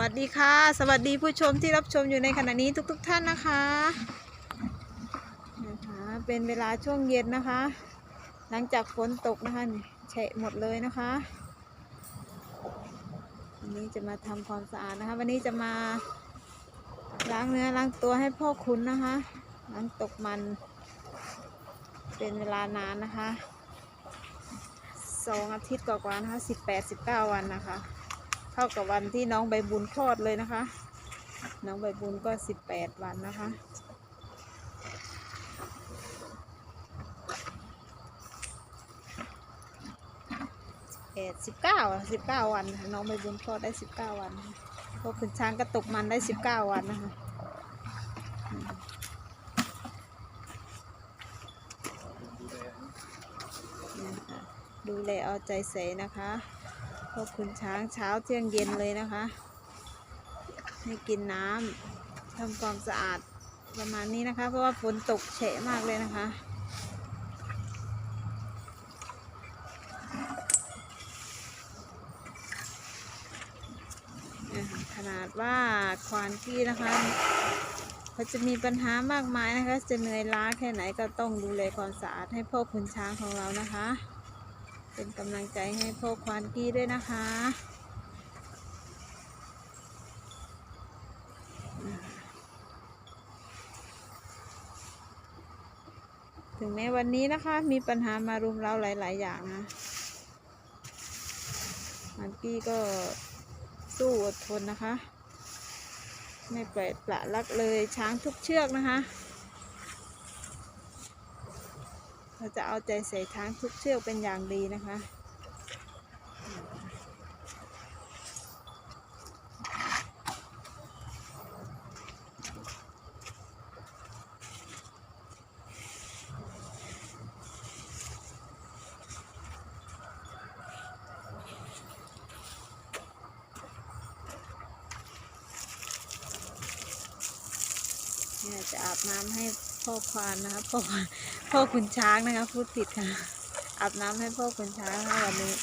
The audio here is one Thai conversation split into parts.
วัสดีค่ะ สวัสดีผู้ชมที่รับชมอยู่ในขณะนี้ทุกๆทท่านนะคะนะคะเป็นเวลาช่วงเย็นนะคะ หลังจากฝนตกนะคะนี่แฉะหมดเลยนะคะวันนี้จะมาทำความสะอาดนะคะ วันนี้จะมาล้างเนื้อล้างตัวให้พ่อคุณนะคะล้างตกมัน เป็นเวลานานนะคะสองอาทิตย์กว่าๆนะคะสิบแปดสิบเก้าวันนะคะ เท่ากับวันที่น้องใบบุญคลอดเลยนะคะ น้องใบบุญก็สิบแปดวันนะคะ เอ็ดสิบเก้าสิบเก้าวัน น้องใบบุญคลอดได้สิบเก้าวันพวกคุณช้างก็ตกมันได้สิบเก้าวันนะคะดูแลเอาใจใส่นะคะ พวกคุณช้างเช้าเที่ยงเย็นเลยนะคะให้กินน้ำทำความสะอาดประมาณนี้นะคะ เพราะว่าฝนตกเฉะมากเลยนะคะอะขนาดว่าควานที่นะคะเขาจะมีปัญหามากมายนะคะ จะเหนื่อยล้าแค่ไหนก็ต้องดูแลความสะอาดให้พ่อคุณช้างของเรานะคะ เป็นกำลังใจให้พ่อควานกี้ด้วยนะคะถึงแม้วันนี้นะคะมีปัญหามารุมเราหลาย ๆ อย่างนะมันกี้ก็สู้อดทนนะคะ ไม่ปล่อยปละลักเลยช้างทุกเชือกนะคะ เราจะเอาใจใส่ช้างทุกเชือกเป็นอย่างดีนะคะเนี่ยจะอาบน้ำให้ พ่อควานนะคะพ่อพ่อขุนช้างนะคะพูดผิดค่ะอาบน้ำให้พ่อขุนช้างนะคะวันนี้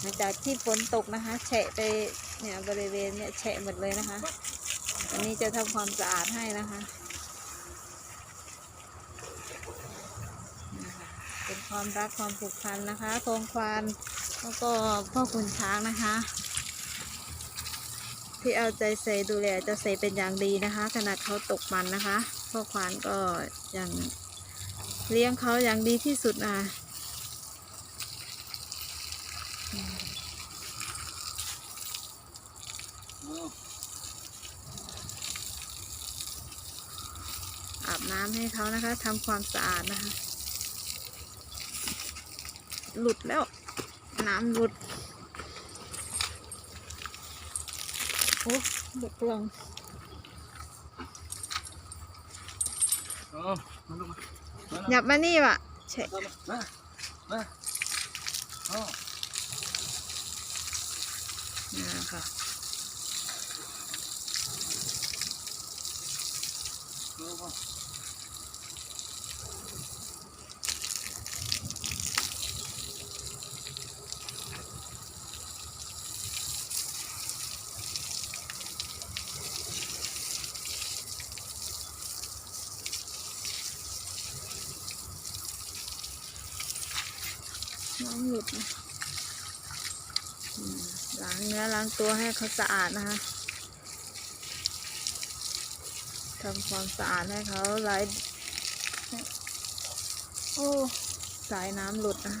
หลังจากที่ฝนตกนะคะแฉะไปเนี่ยบริเวณเนี่ยแฉะหมดเลยนะคะวันนี้จะทำความสะอาดให้นะคะเป็นความรักความผูกพันนะคะโคงควานแล้วก็พ่อขุนช้างนะคะที่เอาใจใส่ดูแลจะใส่เป็นอย่างดีนะคะ ขนาดเขาตกมันนะคะ พ่อควานก็ยังเลี้ยงเขาอย่างดีที่สุดนะอาบน้ำให้เขานะคะทำความสะอาดนะคะ หลุดแล้ว น้ำหลุด โอ้บกลงเอามาลูกมามา หยับมานี่วะเฉะมา มามาเอา นี่ค่ะ เอามา น้ำหลุ ดนะล้างเนื้อล้างตัวให้เขาสะอาดนะคะทำความสะอาดให้เขาไหลโอ้ สายน้ำหลุดนะ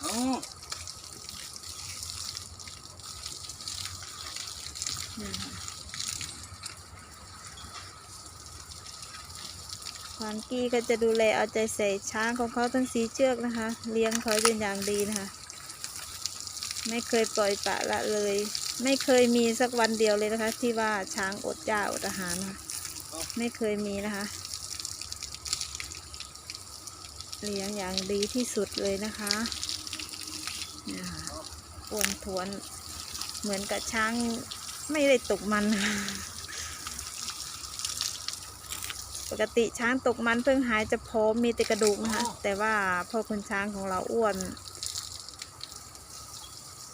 เอา นี่ค่ะควาน กี้ก็จะดูแลเอาใจใส่ช้างของเขาทั้งสีเชือกนะคะ เลี้ยงเขาเป็นอย่างดีนะคะ ไม่เคยปล่อยปะละเลย ไม่เคยมีสักวันเดียวเลยนะคะ ที่ว่าช้างอดหญ้าอดอาหารนะไม่เคยมีนะคะ เลี้ยงอย่างดีที่สุดเลยนะคะนี่ค่ะอ้วนทวนเหมือนกับช้างไม่ได้ตกมัน ปกติช้างตกมันเพิ่งหายจะพร้อมมีแต่กระดูกนะคะแต่ว่าพ่อคุณช้างของเราอ้วน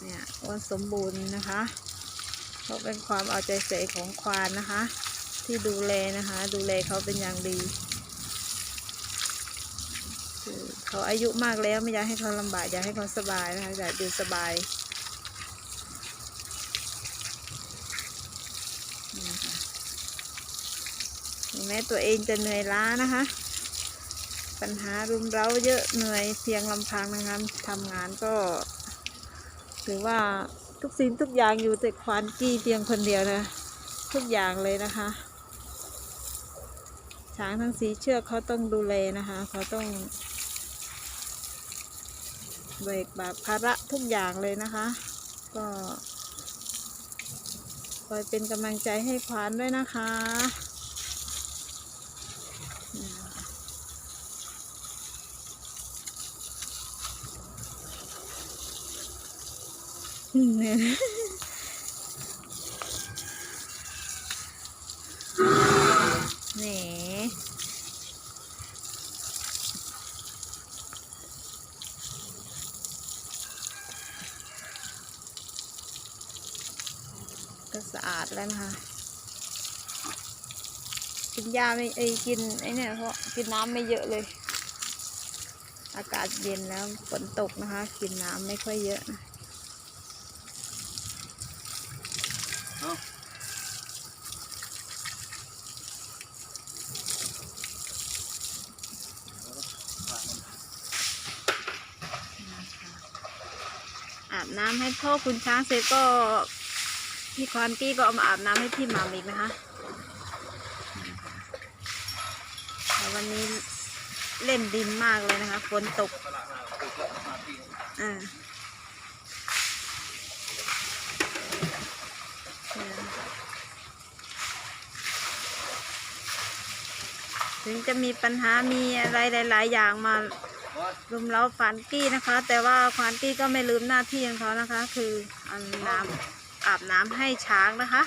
เนี่ยอ้วนสมบูรณ์นะคะเพราะเป็นความเอาใจใส่ของควานนะคะ ที่ดูแลนะคะ ดูแลเขาเป็นอย่างดีคือเขาอายุมากแล้วไม่อยากให้เขาลำบากอยากให้เขาสบายนะคะอยากดูสบายนี่นะคะถึงแม้ ตัวเองจะเหนื่อยล้านะคะ ปัญหารุมเร้าเยอะเหนื่อยเพียงลำพังนะคะทำงานก็ถือว่าทุกสิ่งทุกอย่างอยู่แต่ควานกี้เพียงคนเดียวนะทุกอย่างเลยนะคะ ช้างทั้งสีเชือกเขาต้องดูแลนะคะเขาต้องเบกบาภาระทุกอย่างเลยนะคะ ก็คอยเป็นกำลังใจให้ควานด้วยนะคะ นี่นะคะอืมเนี่ยแหน ก็สะอาดแล้วนะคะกินยาไม่ไอยกินไอเนี่ยเพราะกินน้ำไม่เยอะเลย อากาศเย็นแล้วฝนตกนะคะ กินน้ำไม่ค่อยเยอะนะเอาอาบน้ำให้พ่อคุณช้างเสร็จก็พี่ควานกี้ก็เอามาอาบน้ำให้พี่หมามอีกนะคะแต่ วันนี้เล่นดินมากเลยนะคะฝนตกอ่าถึงจะมีปัญหามีอะไรหลาย ๆ อย่างมาโอ้ยรุมเร้าควานกี้นะคะ แต่ว่าควานกี้ก็ไม่ลืมหน้าที่ของเขานะคะ คืออาบน้ำอาบน้ำให้ช้างนะคะ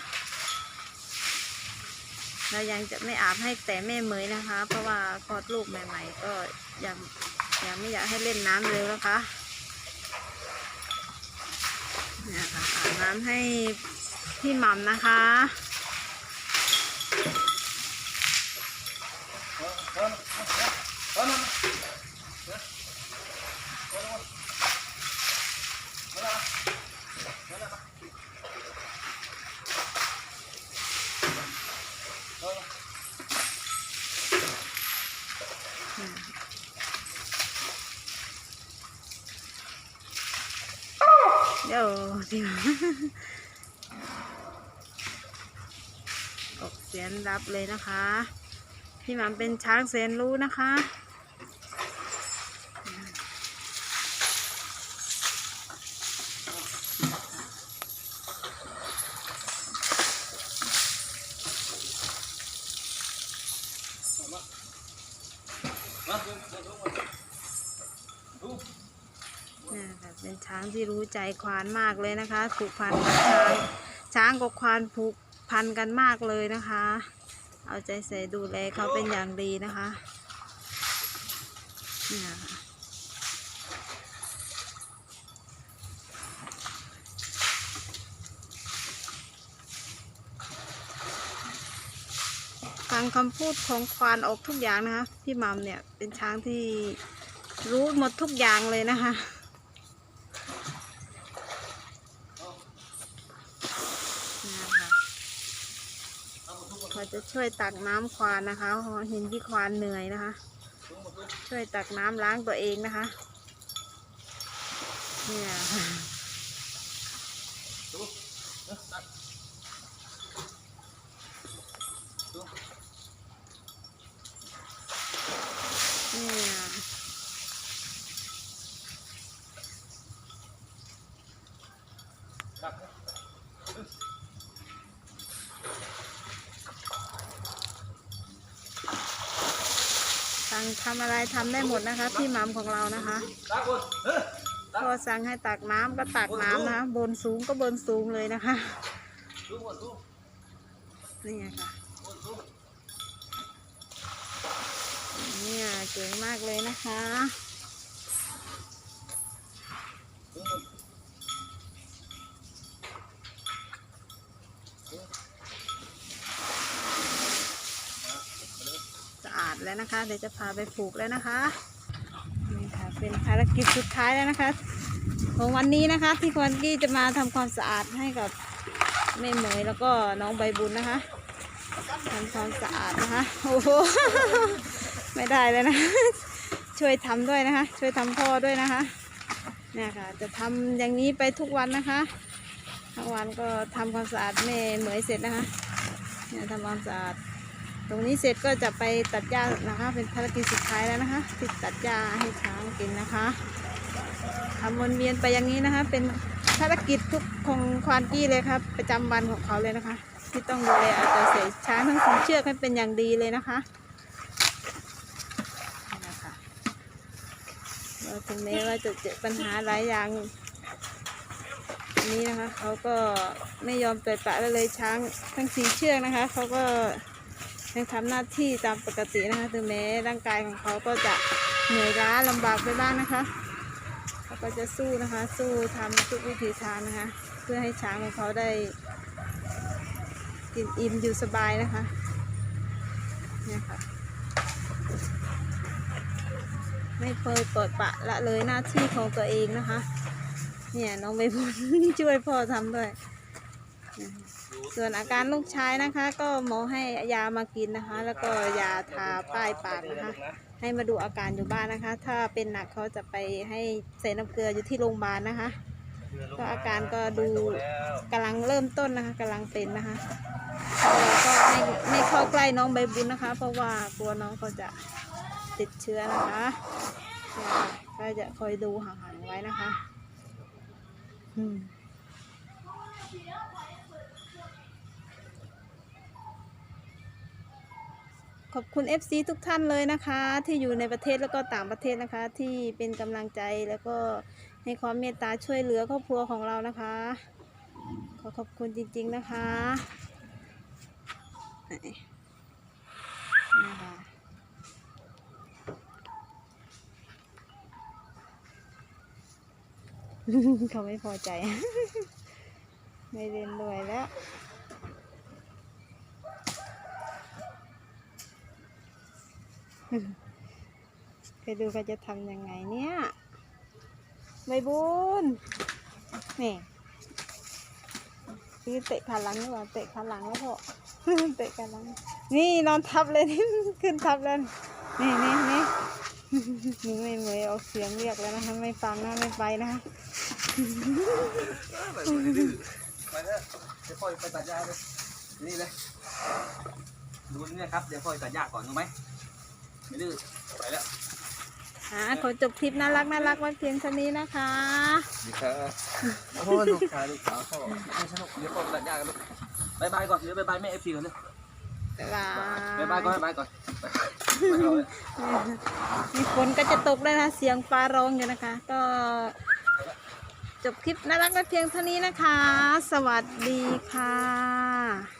เรายังจะไม่อาบให้แต่แม่เหมยนะคะ เพราะว่าคลอดลูกใหม่ ๆ ก็ยังยังไม่อยากให้เล่นน้ำเร็วนะคะเนี่ยค่ะอาบน้ำให้พี่หม่ำนะคะเอาเอาเอาเอาเอา เดี๋ยวเดี๋ยวออกเสียนรับเลยนะคะ พี่หม่ำเป็นช้างเสนรู้นะคะ มาดูดูดูดู เป็นช้างที่รู้ใจควานมากเลยนะคะผูกพันกับช้างช้างกับควานผูกพันกันมากเลยนะคะ เอาใจใส่ดูแลเขาเป็นอย่างดีนะคะเนี่ยค่ะฟังคำพูดของควานออกทุกอย่างนะคะ พี่มัมเนี่ยเป็นช้างที่รู้หมดทุกอย่างเลยนะคะ จะช่วยตักน้ำควานนะคะเห็นที่ควานเหนื่อยนะคะ ช่วยตักน้ำล้างตัวเองนะคะ เนี่ยค่ะ ดูเออตัดดู เนี่ย ตัด สั่ง ทำอะไรทำได้หมดนะคะ พี่หมัมของเรานะคะตัดคนเออพอสั่งให้ตักน้ำก็ตักน้ำนะคะบนสูงก็บนสูงเลยนะคะดูหมดดูนี่ค่ะหมดดูเนี่ยเก่งมากเลยนะคะ แล้วนะคะ เดี๋ยวจะพาไปปลูกแล้วนะคะนี่ค่ะเป็นภารกิจสุดท้ายแล้วนะคะ ของวันนี้นะคะ ที่ควันกี้จะมาทำความสะอาดให้กับแม่เหมยแล้วก็น้องใบบุญนะคะทำความสะอาดนะคะโอ้โหไม่ได้เลยนะ ช่วยทำด้วยนะคะ ช่วยทำพ่อด้วยนะคะเนี่ยค่ะ จะทำอย่างนี้ไปทุกวันนะคะทั้งวันก็ทำความสะอาดแม่เหมยเสร็จนะคะเนี่ยทำความสะอาด ตรงนี้เสร็จก็จะไปตัดหญ้านะคะ เป็นภารกิจสุดท้ายแล้วนะคะที่ตัดหญ้าให้ช้างกินนะคะทำวนเวียนไปอย่างนี้นะคะ เป็นภารกิจทุกของควานกี้เลยครับประจำวันของเขาเลยนะคะ ที่ต้องดูแลเอาใจใส่ช้างทั้งสองเชือกให้เป็นอย่างดีเลยนะคะนะคะถึงแม้ว่าจะเจอปัญหาหลายอย่างนี้นะคะเขาก็ไม่ยอมปล่อยปละละเลยช้างทั้งสี่เชือกนะคะเขาก็ ยังทำหน้าที่ตามปกตินะคะถึงแม้ร่างกายของเขาก็จะเหนื่อยล้าลำบากไปบ้างนะคะเขาก็จะสู้นะคะ สู้ทำทุกวิถีทางนะคะ เพื่อให้ช้างของเขาได้กินอิ่มอยู่สบายนะคะเนี่ยค่ะไม่เคยเปิดปะละเลยหน้าที่ของตัวเองนะคะ เนี่ยน้องใบบุญช่วยพ่อทำด้วย ส่วนอาการลูกชายนะคะ ก็หมอให้ยามากินนะคะ แล้วก็ยาทาป้ายปากนะคะ ให้มาดูอาการอยู่บ้านนะคะ ถ้าเป็นหนักเขาจะไปให้ใส่น้ำเกลืออยู่ที่โรงพยาบาลนะคะ ก็อาการก็ดูกำลังเริ่มต้นนะคะกำลังเป็นนะคะเราก็ไม่ไม่เข้าใกล้น้องใบบุญนะคะ เพราะว่ากลัวน้องเขาจะติดเชื้อนะคะเนี่ยค่ะก็จะคอยดูห่างๆไว้นะคะ อืม อบคุณ FC ทุกท่านเลยนะคะ ที่อยู่ในประเทศแล้วก็ต่างประเทศนะคะ ที่เป็นกำลังใจแล้วก็ให้ความเมตตาช่วยเหลือครอบครัวของเรานะคะ ขอขอบคุณจริงๆนะคะนะคะเขาไม่พอใจ ไม่เล่นด้วยแล้ว ไปดูเขาจะทำยังไงเนี่ยใบบุญนี่คือเตะขาหลังหรือเปล่าเตะขาหลังแล้วพอเตะขาหลัง นี่นอนทับเลยนี่ขึ้นทับแล้วนี่นี่นี่นี่ไม่เหมยออกเสียงเรียกแล้วนะคะไม่ฟังนะไม่ไปนะคะไปเถอะเดี๋ยวพ่อไปตัดหญ้าเลยนี่เลยดูนี่นะครับเดี๋ยวพ่อไปตัดหญ้าก่อนรู้ไหม ไม่ดื้อไปแล้วอ่าขอจบคลิปน่ารักน่ารักไว้เพียงเท่านี้นะคะ ดีครับโอ้ลูกชายลูกสาวพ่อไม่สนุกเดี๋ยวพ่อไปตัดหญ้ากันลูกบายบายก่อนเดี๋ยวบายบายแม่เอฟซีก่อนเลยบ๊ายบายบายบายก่อนบายบายก่อนไปไปเอาเลยมีฝนก็จะตกแล้วนะเสียงฟ้าร้องอยู่นะคะ ก็จบคลิปน่ารักไว้เพียงเท่านี้นะคะ สวัสดีค่ะ